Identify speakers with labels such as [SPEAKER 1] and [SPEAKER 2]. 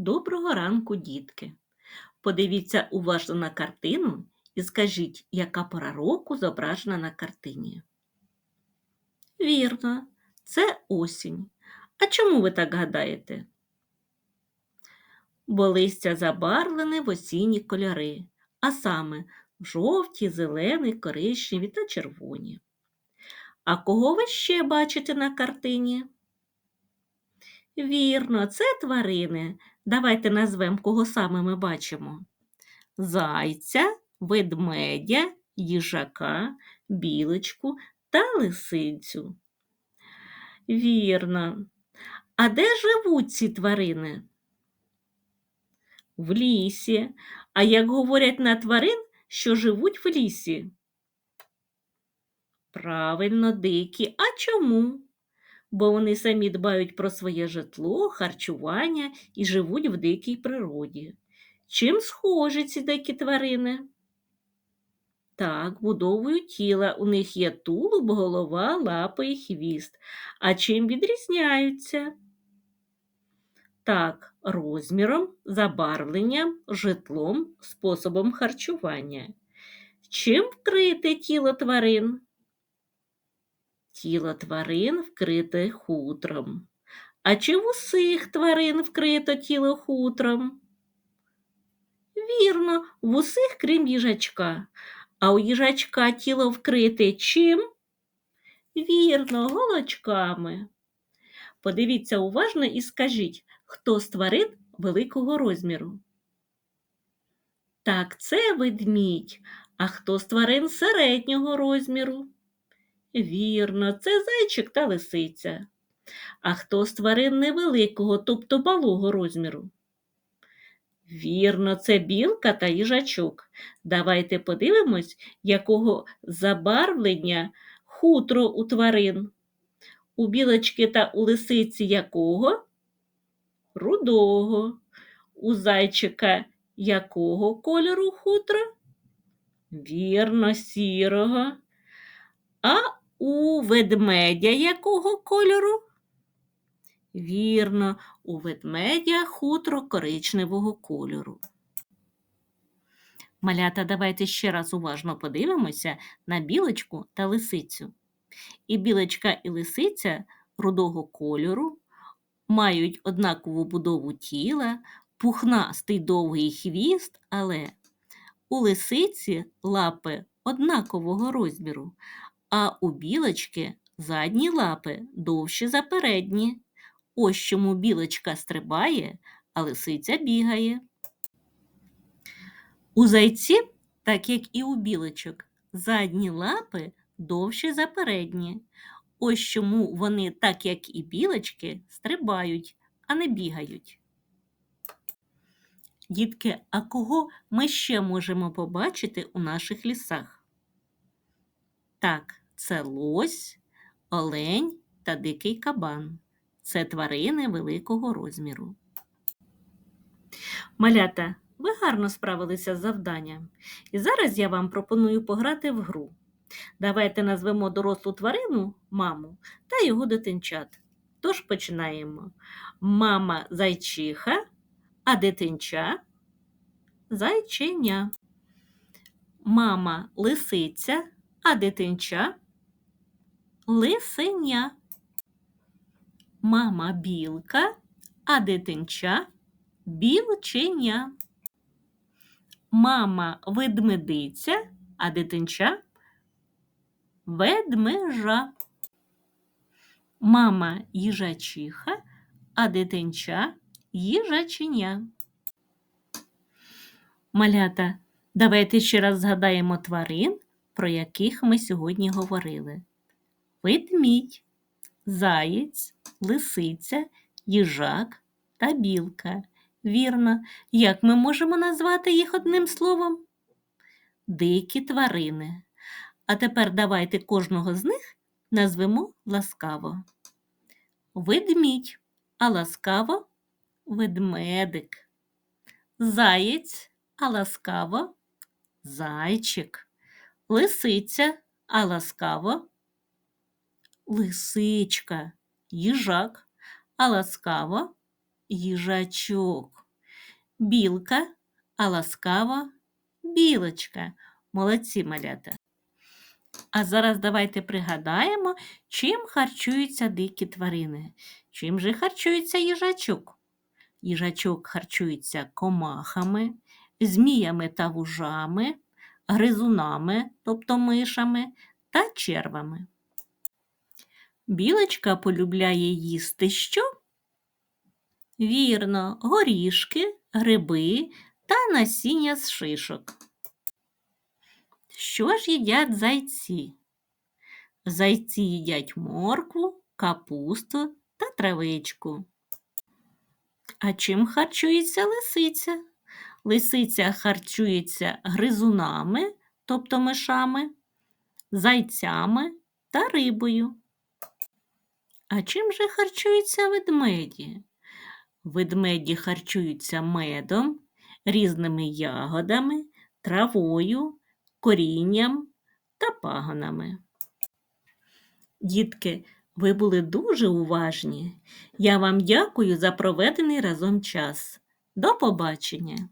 [SPEAKER 1] Доброго ранку, дітки! Подивіться уважно на картину і скажіть, яка пора року зображена на картині. Вірно, це осінь. А чому ви так гадаєте? Бо листя забарвлене в осінні кольори, а саме жовті, зелені, коричневі та червоні. А кого ви ще бачите на картині? Вірно, це тварини. Давайте назвемо, кого саме ми бачимо. Зайця, ведмедя, їжака, білочку та лисицю. Вірно. А де живуть ці тварини? В лісі. А як говорять на тварин, що живуть в лісі? Правильно, дикі. А чому? Бо вони самі дбають про своє житло, харчування і живуть в дикій природі. Чим схожі ці дикі тварини? Так, будовою тіла у них є тулуб, голова, лапи і хвіст. А чим відрізняються? Так, розміром, забарвленням, житлом, способом харчування. Чим вкрите тіло тварин? Тіло тварин вкрите хутром. А чи в усіх тварин вкрито тіло хутром? Вірно, в усіх, крім їжачка. А у їжачка тіло вкрите чим? Вірно, голочками. Подивіться уважно і скажіть, хто з тварин великого розміру? Так, це ведмідь. А хто з тварин середнього розміру? Вірно, це зайчик та лисиця. А хто з тварин невеликого, тобто малого розміру? Вірно, це білка та їжачок. Давайте подивимось, якого забарвлення хутро у тварин. У білочки та у лисиці якого? Рудого. У зайчика якого кольору хутро? Вірно, сірого. А у ведмедя якого кольору? Вірно, у ведмедя хутро коричневого кольору. Малята, давайте ще раз уважно подивимося на білочку та лисицю. І білочка і лисиця рудого кольору мають однакову будову тіла, пухнастий довгий хвіст, але у лисиці лапи однакового розміру, а у білочки задні лапи довші за передні. Ось чому білочка стрибає, а лисиця бігає. У зайці, так як і у білочок, задні лапи довші за передні. Ось чому вони, так як і білочки, стрибають, а не бігають. Дітки, а кого ми ще можемо побачити у наших лісах? Так, це лось, олень та дикий кабан. Це тварини великого розміру. Малята, ви гарно справилися з завданням. І зараз я вам пропоную пограти в гру. Давайте назвемо дорослу тварину маму та його дитинчат. Тож починаємо. Мама зайчиха, а дитинча зайчиня. Мама лисиця, а дитинча лисеня. Мама білка, а дитинча білченя. Мама ведмедиця, а дитинча ведмежа. Мама їжачиха, а дитинча їжаченя. Малята, давайте ще раз згадаємо тварин, про яких ми сьогодні говорили. Ведмідь, заєць, лисиця, їжак та білка. Вірно, як ми можемо назвати їх одним словом? Дикі тварини. А тепер давайте кожного з них назвемо ласкаво. Ведмідь, а ласкаво ведмедик. Заєць, а ласкаво зайчик. Лисиця, а ласкаво лисичка, їжак, а ласкаво їжачок. білка, а ласкава білочка. Молодці малята. А зараз давайте пригадаємо, чим харчуються дикі тварини. Чим же харчується їжачок? Їжачок харчується комахами, зміями та вужами, гризунами, тобто мишами, та червами. Білочка полюбляє їсти що? Вірно, горішки, гриби та насіння з шишок. Що ж їдять зайці? Зайці їдять моркву, капусту та травичку. А чим харчується лисиця? Лисиця харчується гризунами, тобто мишами, зайцями та рибою. А чим же харчуються ведмеді? Ведмеді харчуються медом, різними ягодами, травою, корінням та пагонами. Дітки, ви були дуже уважні. Я вам дякую за проведений разом час. До побачення!